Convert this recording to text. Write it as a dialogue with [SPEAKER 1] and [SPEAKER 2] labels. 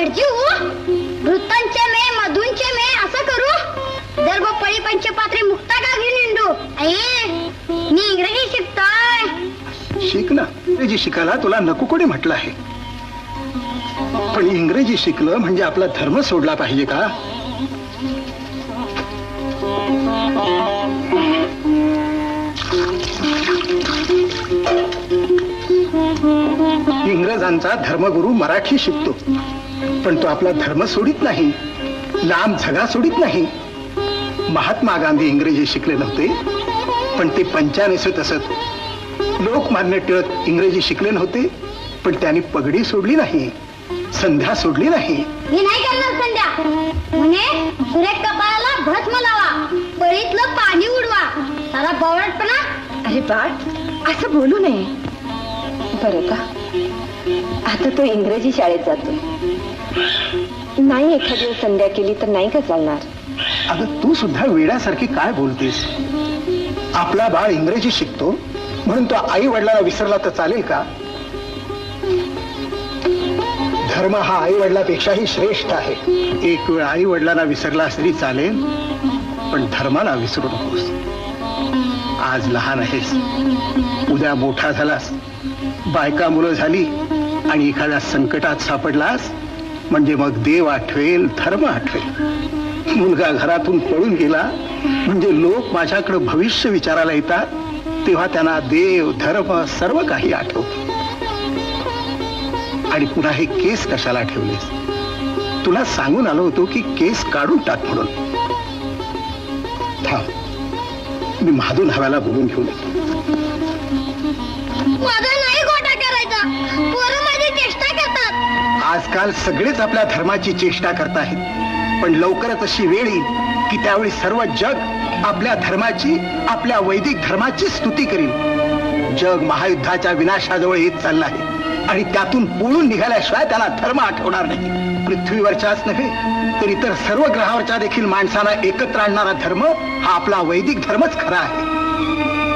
[SPEAKER 1] भटजी हो वृत्तांचे मे मधूनचे मे असं करू? जर गो पळी पंच पात्रे मुक्ता का घेऊन आई मी इंग्रजी शिकतोय.
[SPEAKER 2] शिक ना. इंग्रजी शिकायला तुला नको कोणी म्हटलं आहे. पण इंग्रजी शिकलं म्हणजे आपला धर्म सोडला पाहिजे का? इंग्रजांचा धर्मगुरू मराठी शिकतो. पण तो आपला धर्म सोडित नाही. लांब झगा सोडित नाही. महात्मा गांधी इंग्रजी शिकले नव्हते पण ते पंचानेसत असत लोकमान्य टिळक इंग्रजी शिकले नव्हते पण त्यांनी पगडी सोडली नाही संध्या सोडली नाही.
[SPEAKER 1] मी नाही करणार संध्या. म्हणे सुरेख कपाळाला भस्म लावा पळीतलं पाणी उडवा. सारा बवळटपणा.
[SPEAKER 3] अरे बाळ असं बोलू नये. बरं का? आता तो इंग्रजी शाळेत जातो. नाही एखादी संध्या केली तर नाही का चालणार?
[SPEAKER 2] अगं तू सुद्धा वेड्यासारखी काय बोलतेस? आपला बाळ इंग्रजी शिकतो म्हणून तो आई वडिलांना विसरला तर चालेल का? धर्म हा आई वडिलापेक्षाही श्रेष्ठ आहे. एक वेळ आई वडिलांना विसरलास तरी चालेल पण धर्माला विसरू नकोस. आज लहान आहेस. उद्या मोठा झालास. बायका मुलं झाली आणि एखाद्या संकटात सापडलास म्हणजे मग देव आठवेल धर्म आठवेल. मुलगा घरातून पळून गेला म्हणजे लोक माझ्याकडे भविष्य विचारायला येतात तेव्हा त्यांना देव धर्म सर्व काही आठवतो. आणि पुन्हा हे केस कशाला ठेवलेस? तुला सांगून आलो होतो की केस काढून टाक म्हणून. थांब. मी महादून हव्याला बोलून घेऊन येतो. आजकाल सगळेच आपल्या धर्माची चेष्टा करतायत पण लवकरच अशी वेळ येईल की त्यावेळी सर्व जग आपल्या धर्माची आपल्या वैदिक धर्माची स्तुती करील. जग महायुद्धाच्या विनाशाजवळ येत चाललं आहे आणि त्यातून पोळून निघाल्याशिवाय त्याला धर्म आठवणार नाही. पृथ्वीवरच्याच नव्हे तर इतर सर्व ग्रहावरच्या देखील माणसाला एकत्र आणणारा धर्म हा आपला वैदिक धर्मच खरा आहे.